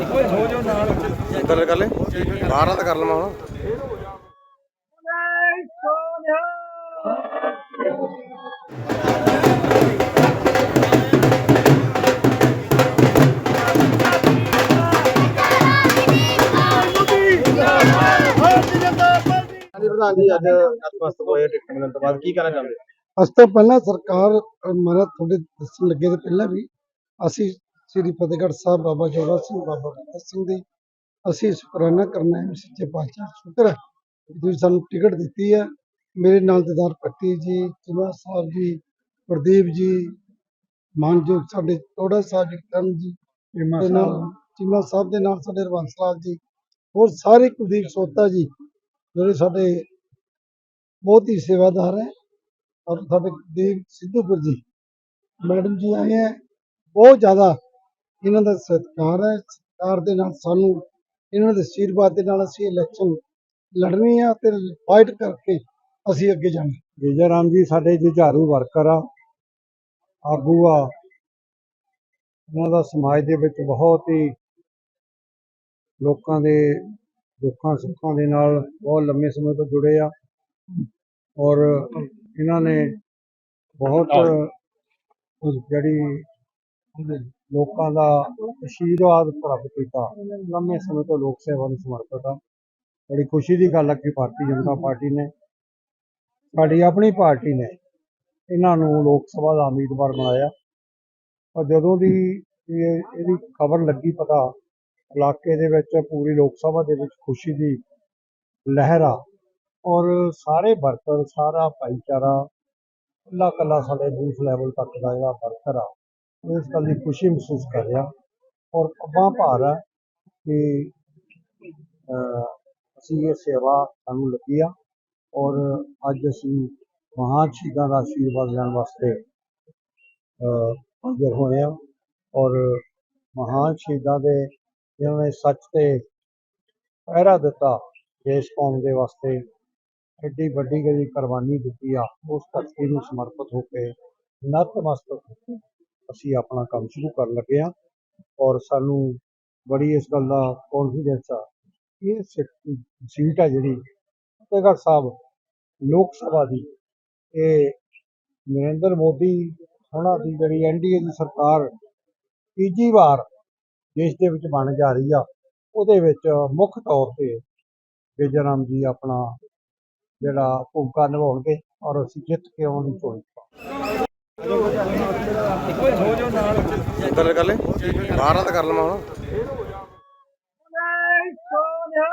ਇੱਧਰ ਕਰ ਲੈ। ਬਾਹਰਾਂ ਤਾਂ ਕਰ ਲਵਾਂ ਹੁਣ। ਪ੍ਰਧਾਨ ਜੀ ਅੱਜ ਨਤਮਸਤਕ ਹੋਏ ਟਿਕਟ ਮਿਲਣ ਤੋਂ ਬਾਅਦ ਕੀ ਕਹਿਣਾ ਚਾਹੁੰਦੇ ਅੱਜ ਤੋਂ ਪਹਿਲਾਂ ਸਰਕਾਰ ਅਹ, ਮਾਰਾ ਤੁਹਾਡੇ ਦੱਸਣ ਲੱਗੇ ਤੇ ਪਹਿਲਾਂ ਵੀ ਅਸੀਂ ਸ੍ਰੀ ਫਤਿਹਗੜ੍ਹ ਸਾਹਿਬ ਬਾਬਾ ਜੋਗਾ ਸਿੰਘ ਬਾਬਾ ਬੁੱਢਾ ਸਿੰਘ ਦੀ ਅਸੀਂ ਸ਼ੁਕਰਾਨਾ ਕਰਨਾ ਹੈ ਸੱਚੇ ਪਾਤਸ਼ਾਹ ਸ਼ੁਕਰ ਹੈ ਤੁਸੀਂ ਸਾਨੂੰ ਟਿਕਟ ਦਿੱਤੀ ਹੈ। ਮੇਰੇ ਨਾਲ ਦਿਦਾਰ ਪੱਟੀ ਜੀ ਚਿਮਾ ਸਾਹਿਬ ਜੀ ਪ੍ਰਦੀਪ ਜੀ ਮਾਨਜੋਤ ਸਾਡੇ ਟੋੜਾ ਸਾਹਿਬ ਜੀ ਕਰਨ ਜੀ ਚਿਮਾ ਸਾਹਿਬ। ਦੇ ਨਾਲ ਸਾਡੇ ਰਵੰਸ ਲਾਲ ਜੀ ਹੋਰ ਸਾਰੇ ਕੁਲਦੀਪ ਸੋਤਾ ਜੀ ਜਿਹੜੇ ਸਾਡੇ ਬਹੁਤ ਹੀ ਸੇਵਾਦਾਰ ਹੈ ਔਰ ਸਾਡੇ ਦੇਵ ਸਿੱਧੂਪੁਰ ਜੀ ਮੈਡਮ ਜੀ ਆਏ ਹੈ। ਬਹੁਤ ਜ਼ਿਆਦਾ ਇਹਨਾਂ ਦਾ ਸਤਿਕਾਰ ਹੈ ਸਤਿਕਾਰ ਦੇ ਨਾਲ ਸਾਨੂੰ ਇਹਨਾਂ ਦੇ ਆਸ਼ੀਰਵਾਦ ਦੇ ਨਾਲ ਅਸੀਂ ਇਲੈਕਸ਼ਨ ਲੜਨੀ ਆ ਤੇ ਫਾਈਟ ਕਰਕੇ ਅਸੀਂ ਅੱਗੇ ਜਾਣਾ। ਵਿਜੇ ਰਾਮ ਜੀ ਸਾਡੇ ਜੁਝਾਰੂ ਵਰਕਰ ਆ ਆਗੂ ਆ। ਉਹਨਾਂ ਦਾ ਸਮਾਜ ਦੇ ਵਿੱਚ ਬਹੁਤ ਹੀ ਲੋਕਾਂ ਦੇ ਦੁੱਖਾਂ ਸੁੱਖਾਂ ਦੇ ਨਾਲ ਬਹੁਤ ਲੰਮੇ ਸਮੇਂ ਤੋਂ ਜੁੜੇ ਆ ਔਰ ਇਹਨਾਂ ਨੇ ਬਹੁਤ ਜਿਹੜੀ ਲੋਕਾਂ ਦਾ ਆਸ਼ੀਰਵਾਦ ਪ੍ਰਾਪਤ ਕੀਤਾ। ਲੰਮੇ ਸਮੇਂ ਤੋਂ ਲੋਕ ਸੇਵਾ ਨੂੰ ਸਮਰਪਿਤ ਆ। ਬੜੀ ਖੁਸ਼ੀ ਦੀ ਗੱਲ ਹੈ ਕਿ ਭਾਰਤੀ ਜਨਤਾ ਪਾਰਟੀ ਨੇ, ਸਾਡੀ ਆਪਣੀ ਪਾਰਟੀ ਨੇ ਇਹਨਾਂ ਨੂੰ ਲੋਕ ਸਭਾ ਦਾ ਉਮੀਦਵਾਰ ਬਣਾਇਆ। ਔਰ ਜਦੋਂ ਦੀ ਇਹਦੀ ਖਬਰ ਲੱਗੀ ਪਤਾ, ਇਲਾਕੇ ਦੇ ਵਿੱਚ, ਪੂਰੀ ਲੋਕ ਸਭਾ ਦੇ ਵਿੱਚ ਖੁਸ਼ੀ ਦੀ ਲਹਿਰ ਆ ਔਰ ਸਾਰੇ ਵਰਕਰ, ਸਾਰਾ ਭਾਈਚਾਰਾ ਕੱਲਾ ਕੱਲਾ ਸਾਡੇ ਬੂਥ ਲੈਵਲ ਤੱਕ ਦਾ ਜਿਹੜਾ ਵਰਕਰ ਆ ਉਹ ਇਸ ਗੱਲ ਦੀ ਖੁਸ਼ੀ ਮਹਿਸੂਸ ਕਰ ਰਿਹਾ। ਔਰ ਅੱਬਾਂ ਭਾਰ ਹੈ ਕਿ ਅਸੀਂ ਇਹ ਸੇਵਾ ਸਾਨੂੰ ਲੱਗੀ ਆ ਔਰ ਅੱਜ ਅਸੀਂ ਮਹਾਨ ਸ਼ਹੀਦਾਂ ਦਾ ਆਸ਼ੀਰਵਾਦ ਲੈਣ ਵਾਸਤੇ ਹਾਜ਼ਰ ਹੋਏ ਆ। ਔਰ ਮਹਾਨ ਸ਼ਹੀਦਾਂ ਦੇ ਜਿਨ੍ਹਾਂ ਨੇ ਸੱਚ ਤੇ ਪਹਿਰਾ ਦਿੱਤਾ ਦੇਸ਼ ਕੌਮ ਦੇ ਵਾਸਤੇ, ਐਡੀ ਵੱਡੀ ਜਿਹੜੀ ਕੁਰਬਾਨੀ ਦਿੱਤੀ ਆ, ਉਸ ਧਰਤੀ ਨੂੰ ਸਮਰਪਿਤ ਹੋ ਕੇ ਨਤਮਸਤਕ ਹੋ ਕੇ ਅਸੀਂ ਆਪਣਾ ਕੰਮ ਸ਼ੁਰੂ ਕਰਨ ਲੱਗੇ ਹਾਂ ਔਰ ਸਾਨੂੰ ਬੜੀ ਇਸ ਗੱਲ ਦਾ ਕੌਨਫੀਡੈਂਸ ਆ ਇਹ ਸੀਟ- ਸੀਟ ਆ ਜਿਹੜੀ ਫਤਿਹਗੜ੍ਹ ਸਾਹਿਬ ਲੋਕ ਸਭਾ ਦੀ ਇਹ ਨਰਿੰਦਰ ਮੋਦੀ ਉਹਨਾਂ ਦੀ ਜਿਹੜੀ ਐਨਡੀਏ ਦੀ ਸਰਕਾਰ ਤੀਜੀ ਵਾਰ ਦੇਸ਼ ਦੇ ਵਿੱਚ ਬਣ ਜਾ ਰਹੀ ਆ, ਉਹਦੇ ਵਿੱਚ ਮੁੱਖ ਤੌਰ ਤੇ ਵਿਜੇਰਾਮ ਜੀ ਆਪਣਾ ਜਿਹੜਾ ਭੂਮਿਕਾ ਨਿਭਾਉਣਗੇ ਔਰ ਅਸੀਂ ਜਿੱਤ ਕੇ ਉਹਨਾਂ ਦੀ ਚੋਣ ਕਰਾਂਗੇ। ਗੱਲ ਕਰ ਲੈ ਬਾਹਰਾਂ ਤਾਂ ਕਰ ਲਵਾਂ ਹੁਣ Sonia!